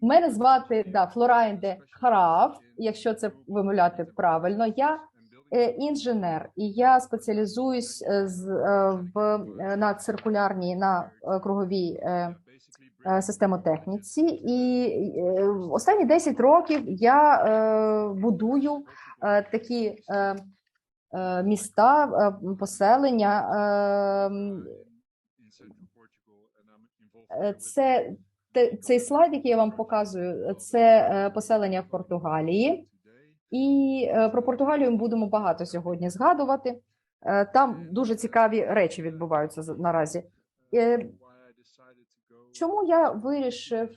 Мене звати да, Флорайнде Хараф, якщо це вимовляти правильно. Я е, інженер, і я спеціалізуюсь е, з, е, в е, на циркулярній на е, круговій е, е, системотехніці. І е, останні 10 років я е, будую е, такі е, е, міста, е, поселення. Е, Е, Це цей слайд, який я вам показую, це е, поселення в Португалії. І е, про Португалію ми будемо багато сьогодні згадувати. Е, Там дуже цікаві речі відбуваються наразі. Чому я вирішив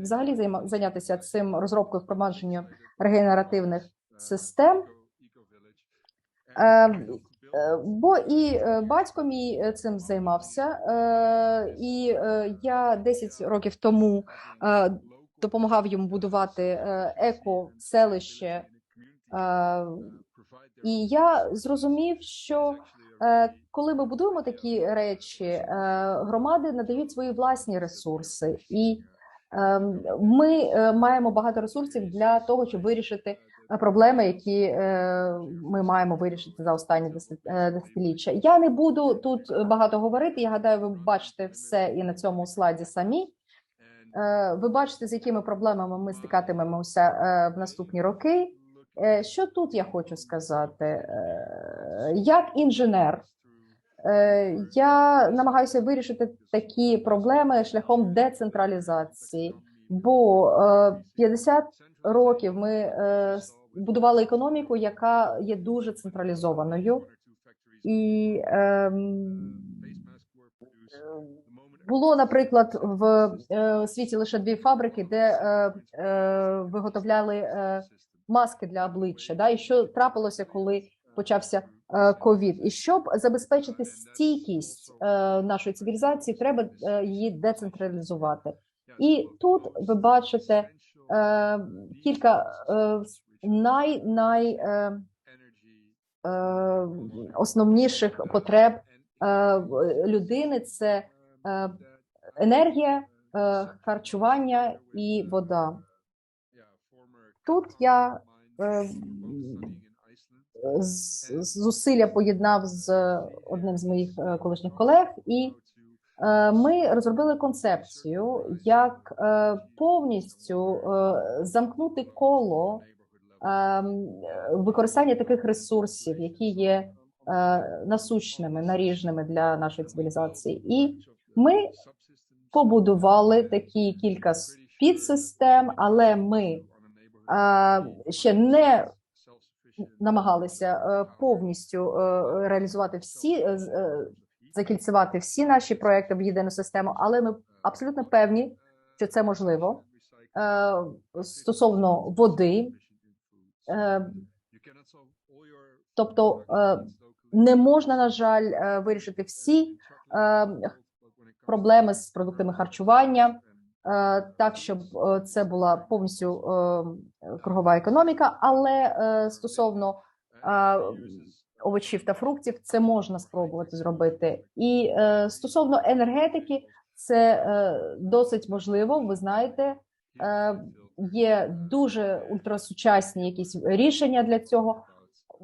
взагалі зайнятися цим розробкою впровадженням регенеративних систем? Е, Бо і е, батько мій е, цим займався, і я 10 років тому допомагав йому будувати е, еко-селище. Е, І я зрозумів, що коли ми будуємо такі речі, громади надають свої власні ресурси, і е, ми маємо багато ресурсів для того, щоб вирішити проблеми, які е, ми маємо вирішити за останні е, десятиліття. Я не буду тут багато говорити. Я гадаю, ви бачите все і на цьому слайді самі. Е, Ви бачите, з якими проблемами ми стикатимемося в наступні роки. Що тут я хочу сказати? Як інженер, я намагаюся вирішити такі проблеми шляхом децентралізації, бо е, 50 років ми будували економіку, яка є дуже централізованою, і ем, було, наприклад, в е, світі лише дві фабрики, де е, е, виготовляли е, маски для обличчя. Да? І що трапилося, коли почався е, ковід? І щоб забезпечити стійкість е, нашої цивілізації, треба е, її децентралізувати. І тут ви бачите е, кілька е, най, най е, е, основніших потреб е, людини це е, енергія, е, харчування і вода. Тут я е, зусилля поєднав з одним з моїх е, колишніх колег, і е, ми розробили концепцію, як е, повністю замкнути коло використання таких ресурсів, які є е, насущними, наріжними для нашої цивілізації. І ми побудували такі кілька підсистем, але ми е, ще не намагалися е, повністю реалізувати всі, закільцювати всі наші проекти в єдину систему, але ми абсолютно певні, що це можливо. Стосовно води, тобто е, не можна, на жаль, е, вирішити всі е, проблеми з продуктами харчування, е, так щоб е, це була повністю е, кругова економіка, але е, стосовно е, овочів та фруктів, це можна спробувати зробити. І е, стосовно енергетики, це е, досить можливо. Ви знаєте, е, є дуже ультрасучасні якісь рішення для цього.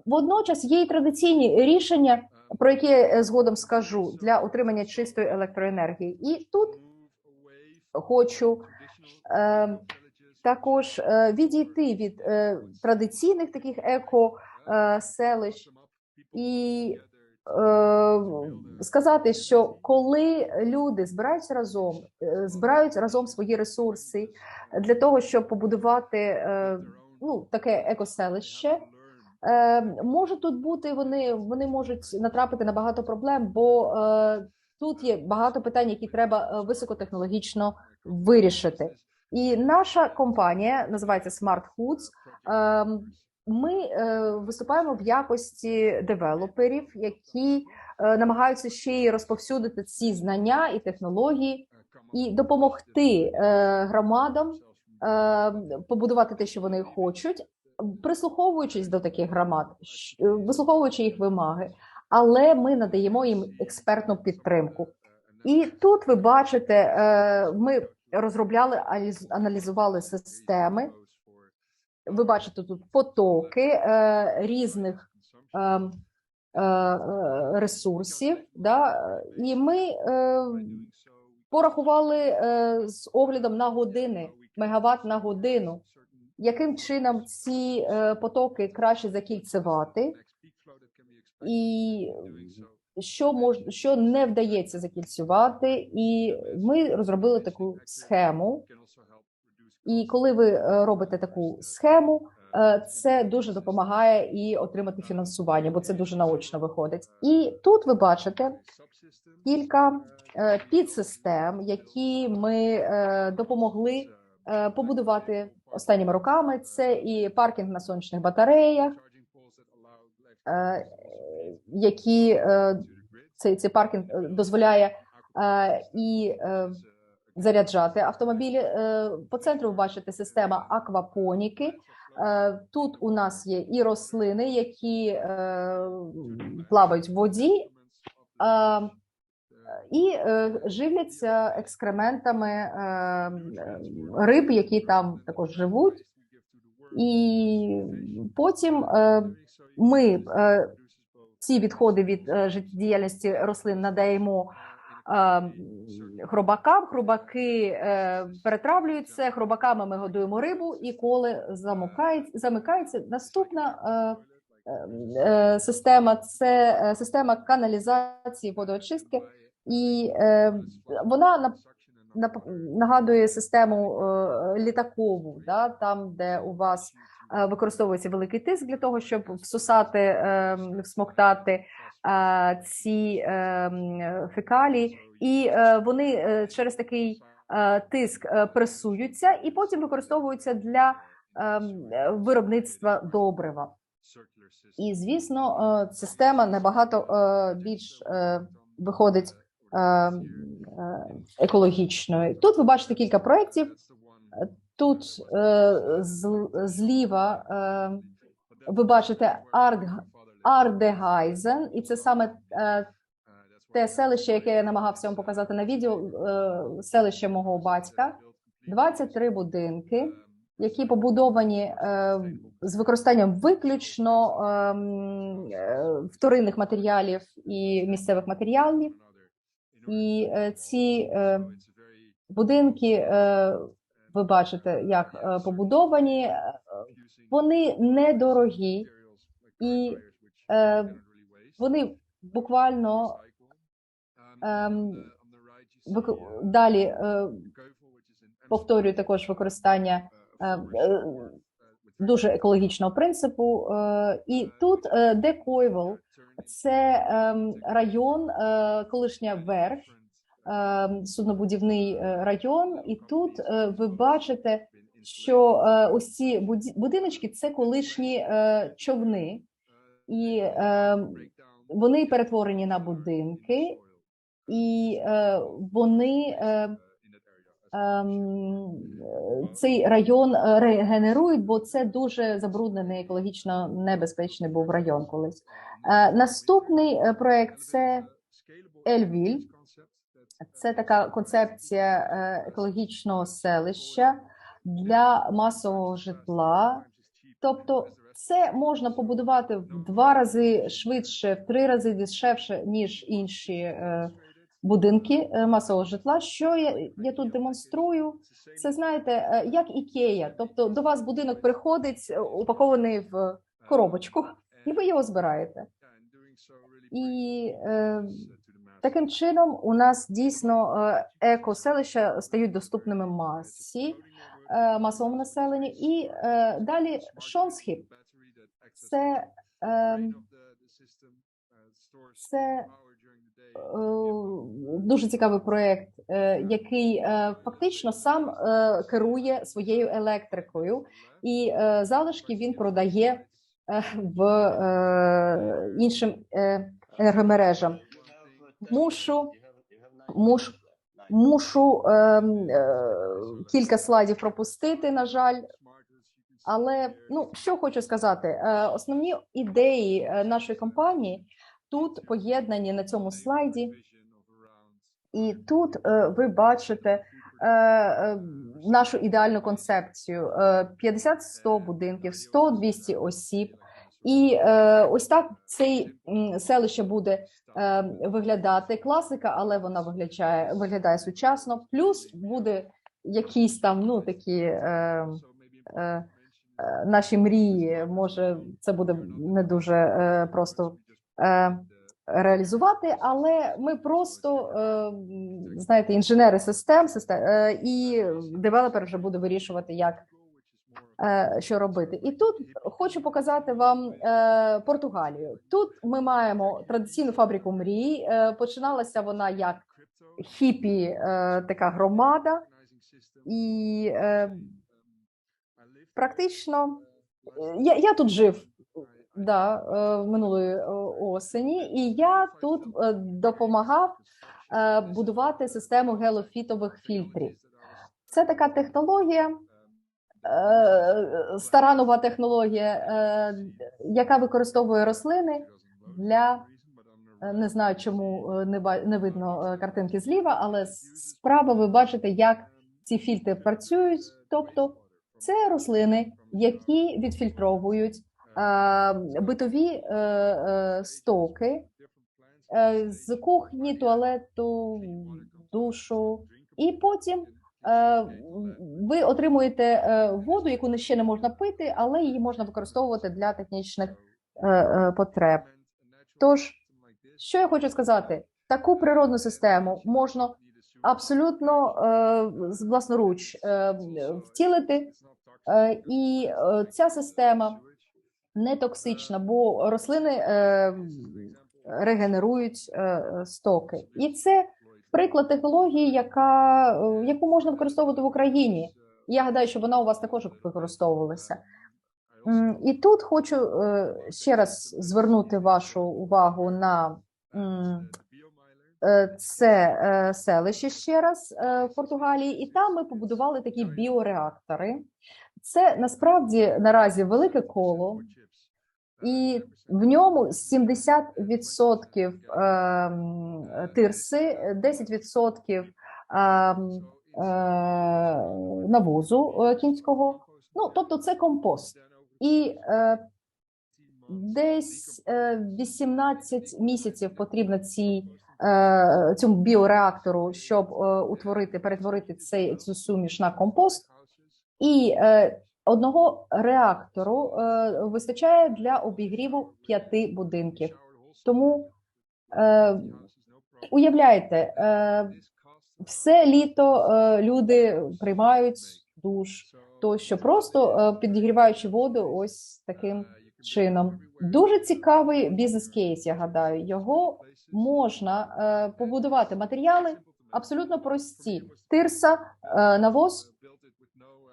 Водночас є і традиційні рішення, про які я е, згодом скажу для отримання чистої електроенергії. І тут хочу е, також е, відійти від е, традиційних таких еко е, селищ і сказати, що коли люди збираються разом, е, збирають разом свої ресурси для того, щоб побудувати е, ну, таке екоселище. Е, може тут бути вони, вони можуть натрапити на багато проблем, бо е, тут є багато питань, які треба е, високотехнологічно вирішити. І наша компанія називається Smart Foods. Е, ми е, виступаємо в якості девелоперів, які е, намагаються ще й розповсюдити ці знання і технології, і допомогти е, громадам е, побудувати те, що вони хочуть, прислуховуючись до таких громад, е, вислуховуючи їх вимоги, але ми надаємо їм експертну підтримку. І тут ви бачите, е, ми розробляли, аналіз- аналізували системи. Ви бачите тут потоки е, різних е, е, ресурсів, да? і ми порахували з оглядом на години, мегаватт на годину, яким чином ці потоки краще закільцевати, і що мож, що не вдається закільцювати, і ми розробили таку схему. І коли ви е, робите таку схему, е, це дуже допомагає і отримати фінансування, бо це дуже наочно виходить. І тут ви бачите кілька е, підсистем, які ми допомогли побудувати останніми роками. Це і паркінг на сонячних батареях, які цей, цей паркінг дозволяє і заряджати автомобілі. Е, По центру бачите система аквапоніки. Е, Тут у нас є і рослини, які е, плавають в воді. І живляться екскрементами риб, які там також живуть, і потім ми ці відходи від життєдіяльності рослин надаємо хробакам. Хробаки е, перетравлюються, хробаками ми годуємо рибу, і коли замикається, наступна е, е, система це система каналізації водоочистки, і вона на нагадує систему літакову, да, там, де у вас використовується великий тиск для того, щоб всосати, е, всмоктати ці е, фекалії, і е, вони е, через такий е, тиск е, пресуються і потім використовуються для е, е, виробництва добрива. І звісно, е, система набагато е, більш е, виходить е, е, екологічною. Тут ви бачите кілька проєктів. Тут е, зліва е, ви бачите Ард- Ардегайзен, і це саме е, те селище, яке я намагався вам показати на відео, е, селище мого батька. 23 будинки, які побудовані е, з використанням виключно ем, вторинних матеріалів і місцевих матеріалів. І ці будинки, ви бачите, як побудовані, вони недорогі, і вони буквально ем, далі е, повторюю також використання е, е, дуже екологічного принципу. Е, І тут е, де Койвел, це ем, район, е, колишня верф, ем, суднобудівний е, район, і тут е, ви бачите, що е, ось ці будиночки це колишні е, човни, і е, вони перетворені на будинки, і е, вони е, ем, е, цей район е, регенерують, бо це дуже забруднений екологічно небезпечний був район колись. Е, Наступний е, проект це Ельвіль. Це така концепція екологічного селища для масового житла. Тобто, це можна побудувати в два рази швидше, в три рази дешевше, ніж інші е, будинки е, масового житла. Що я, я тут демонструю? Це знаєте, е, як ікея. Тобто до вас будинок приходить, упакований в коробочку, і ви його збираєте. І е, таким чином у нас дійсно екоселища стають доступними масі, масовому населенню. І е, далі Шонсхіп. Це, е, це е, дуже цікавий проєкт, е, який е, фактично сам е, керує своєю електрикою, і е, залишки він продає е, в е, іншим е, енергомережам. Мушу, мушу, мушу е, е, кілька слайдів пропустити, на жаль. Але ну що хочу сказати, е, основні ідеї е, нашої компанії тут поєднані на цьому слайді, і тут е, ви бачите нашу ідеальну концепцію: е, 50-100 будинків, 100-200 осіб. І е, ось так цей селище буде е, виглядати класика, але вона виглядає, виглядає сучасно. Плюс буде якісь там ну такі е, е, наші мрії. Може, це буде не дуже е, просто е, реалізувати, але ми просто е, знаєте, інженери систем, систем е, і девелопер вже буде вирішувати, як е, що робити. І тут хочу показати вам е, Португалію. Тут ми маємо традиційну фабрику мрій. Е, починалася вона як хіпі, е, така громада, і е, практично я, я тут жив. Да, е, минулої е, осені, і я тут е, допомагав будувати систему гелофітових фільтрів. Це така технологія, стара нова технологія, яка використовує рослини для не знаю, чому не видно картинки зліва, але справа ви бачите, як ці фільтри працюють. Тобто, це рослини, які відфільтровують битові е, е, стоки е, з кухні, туалету, душу, і потім ви отримуєте воду, яку ще не можна пити, але її можна використовувати для технічних потреб. Тож, що я хочу сказати, таку природну систему можна абсолютно е, власноруч е, втілити, е, і ця система не токсична, бо рослини регенерують стоки. І це приклад технології, яка, яку можна використовувати в Україні. Я гадаю, що вона у вас також використовувалася. І тут хочу ще раз звернути вашу увагу на це е, селище ще раз е, в Португалії, і там ми побудували такі біореактори. Це насправді наразі велике коло, і в ньому 70% ем, тирси, 10% ем, е, навозу е, кінського. Ну, тобто це компост. І е, десь е, 18 місяців потрібно цій, е, цьому біореактору, щоб е, утворити, перетворити цей, цю суміш на компост. І е, одного реактору е, вистачає для обігріву п'яти будинків. Тому е, уявляєте, е, все літо е, люди приймають душ, тощо просто е, підігріваючи воду ось таким чином. Дуже цікавий бізнес-кейс, я гадаю. Його можна е, побудувати матеріали абсолютно прості: тирса, е, навоз,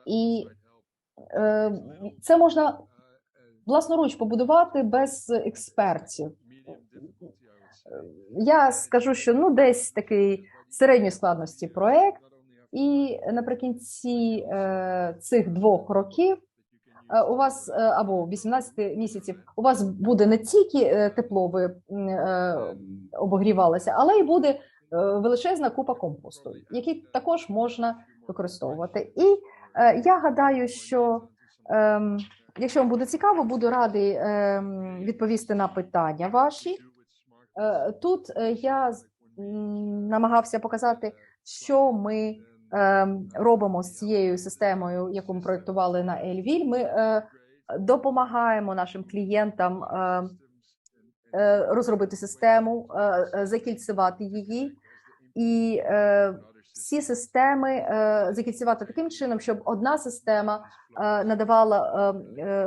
і е, це можна власноруч побудувати без експертів. Я скажу, що ну десь такий середньої складності проект, і наприкінці е, цих двох років у вас е, або 18 місяців у вас буде не тільки е, тепло ви е, обогрівалося, але й буде е, величезна купа компосту, який також можна використовувати. І е, я гадаю, що ем, якщо вам буде цікаво, буду радий ем, відповісти на питання ваші. Е, Тут е, я намагався показати, що ми робимо з цією системою, яку ми проєктували на Ельвіль. Ми е, допомагаємо нашим клієнтам е, е, розробити систему, е, її, і всі системи закільцювати таким чином, щоб одна система надавала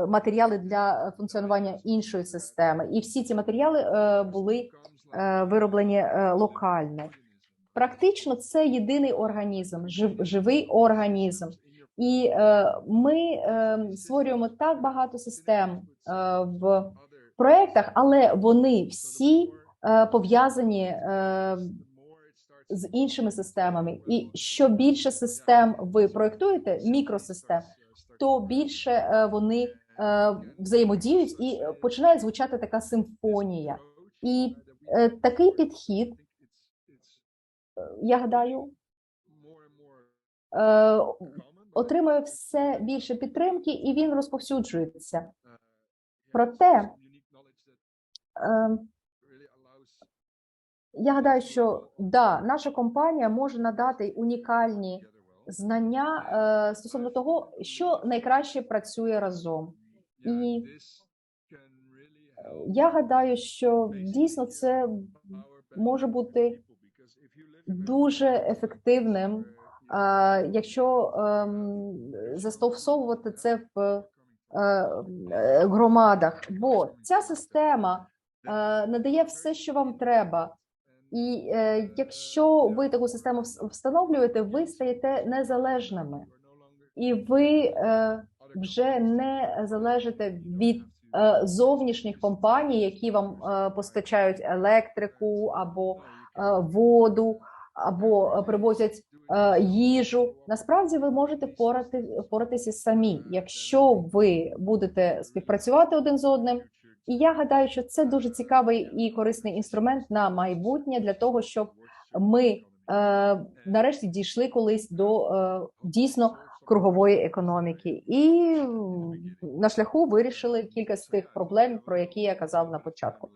матеріали для функціонування іншої системи, і всі ці матеріали були вироблені локально. Практично це єдиний організм, жив, живий організм. І е, ми е, створюємо так багато систем е, в проєктах, але вони всі е, пов'язані е, з іншими системами. І що більше систем ви проєктуєте, мікросистем, то більше е, вони е, взаємодіють і починає звучати така симфонія. І е, такий підхід, я гадаю, е, отримує все більше підтримки і він розповсюджується. Проте е, я гадаю, що да, наша компанія може надати унікальні знання е, стосовно того, що найкраще працює разом. І я гадаю, що дійсно це може бути дуже ефективним, якщо ем, застосовувати це в е, е, громадах. Бо ця система е, надає все, що вам треба. І якщо ви таку систему встановлюєте, ви стаєте незалежними, і ви вже не залежите від зовнішніх компаній, які вам постачають електрику або воду, або е, привозять е, їжу. Насправді ви можете впорати, впоратися самі, якщо ви будете співпрацювати один з одним. І я гадаю, що це дуже цікавий і корисний інструмент на майбутнє для того, щоб ми е, нарешті дійшли колись до е, дійсно кругової економіки, і на шляху вирішили кілька з тих проблем, про які я казав на початку.